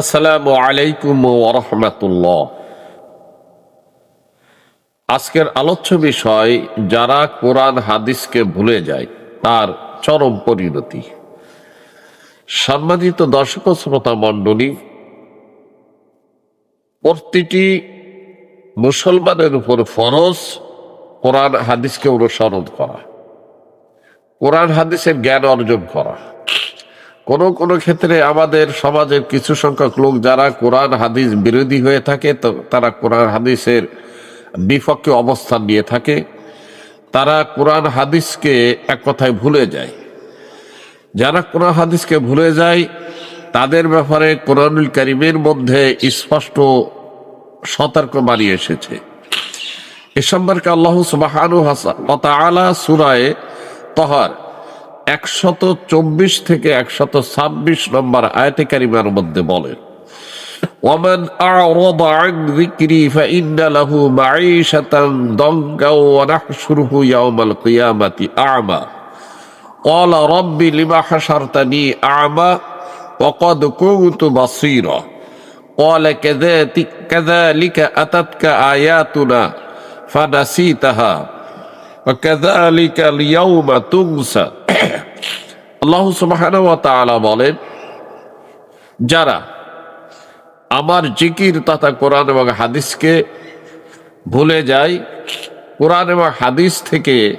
আসসালামু আলাইকুম ওরহমতুল্লাহ আজকের আলোচ্য বিষয়, যারা কোরআন হাদিসকে ভুলে যায়, তার চরম পরিণতি। সম্মানিত দর্শক শ্রোতা মণ্ডলী, প্রতিটি মুসলমানের উপর ফরজ কোরআন হাদিসকে অনুসরণ করা। কোরআন হাদিসের জ্ঞান অর্জন করা। কোনো কোনো ক্ষেত্রে আমাদের সমাজের কিছু সংখ্যক লোক যারা কোরআন, হাদিস বিরোধী হয়ে থাকে, তো তারা কোরআন, হাদিসের বিপক্ষে অবস্থান নিয়ে থাকে। তারা কোরআন, হাদিসকে এক কথায় ভুলে যায়। যারা কোরআন, হাদিসকে ভুলে যায়, তাদের ব্যাপারে কোরআনুল করিমের মধ্যে স্পষ্ট সতর্ক বানিয়ে এসেছে। এ সম্পর্কে আল্লাহ সুবাহানু হাসা সুরায় তহার একশত চব্বিশ থেকে একশত ছাব্বিশ নম্বর আয়তে কারিমার মধ্যে বলেন ومن أعرض عن ذكري فإن له معيشة ضنكا ونحشره يوم القيامة أعمى قال رب لما حشرتني أعمى وقد كنت بصيرا قال كذلك, كذلك أتتك آياتنا فنسيتها وكذلك اليوم تنسى আল্লাহ তাআলা বলেন, যারা আমার জিকির তথা কোরআন এবং হাদিসকে ভুলে যায়, কোরআন এবং হাদিস থেকে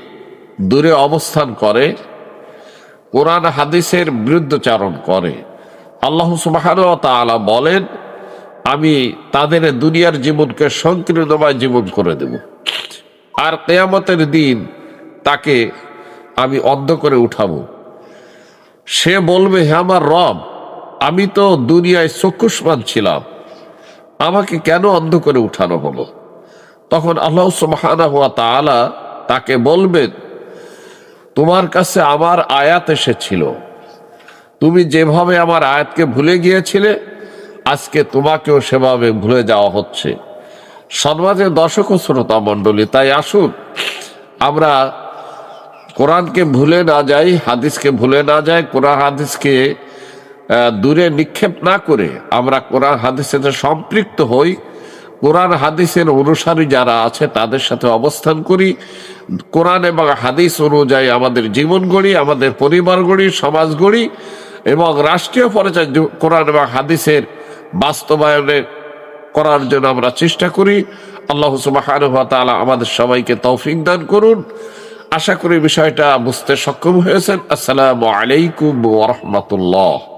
দূরে অবস্থান করে, কোরআন হাদিসের বিরুদ্ধচারণ করে। আল্লাহ সুবহানাহু ওয়া তাআলা বলেন, আমি তাদের দুনিয়ার জীবনকে সংকীর্ণময় জীবন করে দেব। আর কেয়ামতের দিন তাকে আমি অন্ধ করে উঠাবো। সে বলবে, হে আমার রব, আমি তো দুনিয়ায় চক্ষুষ্মান ছিলাম। আমাকে কেন অন্ধ করে উঠানো হলো? তখন আল্লাহ সুবহানাহু হুয়া তাআলা তাকে বলবেন, তোমার কাছে আমার আয়াত এসেছিল। তুমি যেভাবে আমার আয়াতকে ভুলে গিয়েছিলে, আজকে তোমাকেও সেভাবে ভুলে যাওয়া হচ্ছে। সমাজের দর্শক শ্রোতা মণ্ডলী, তাই আসুন, আমরা কোরআনকে ভুলে না যাই, হাদিসকে ভুলে না যাই, কোরআন হাদিসকে দূরে নিক্ষেপ না করে আমরা কোরআন হাদিসের সাথে সম্পৃক্ত হই। কোরআন হাদিসের অনুসারী যারা আছে, তাদের সাথে অবস্থান করি। কোরআন এবং হাদিস অনুযায়ী আমাদের জীবন গড়ি, আমাদের পরিবার গড়ি, সমাজ গড়ি এবং রাষ্ট্রীয় পর্যায়ে কোরআন এবং হাদিসের বাস্তবায়নে করার জন্য আমরা চেষ্টা করি। আল্লাহ তাআলা আমাদের সবাইকে তৌফিক দান করুন। আশা করি বিষয়টা বুঝতে সক্ষম হয়েছেন। আসসালামু আলাইকুম ওয়া রাহমাতুল্লাহ।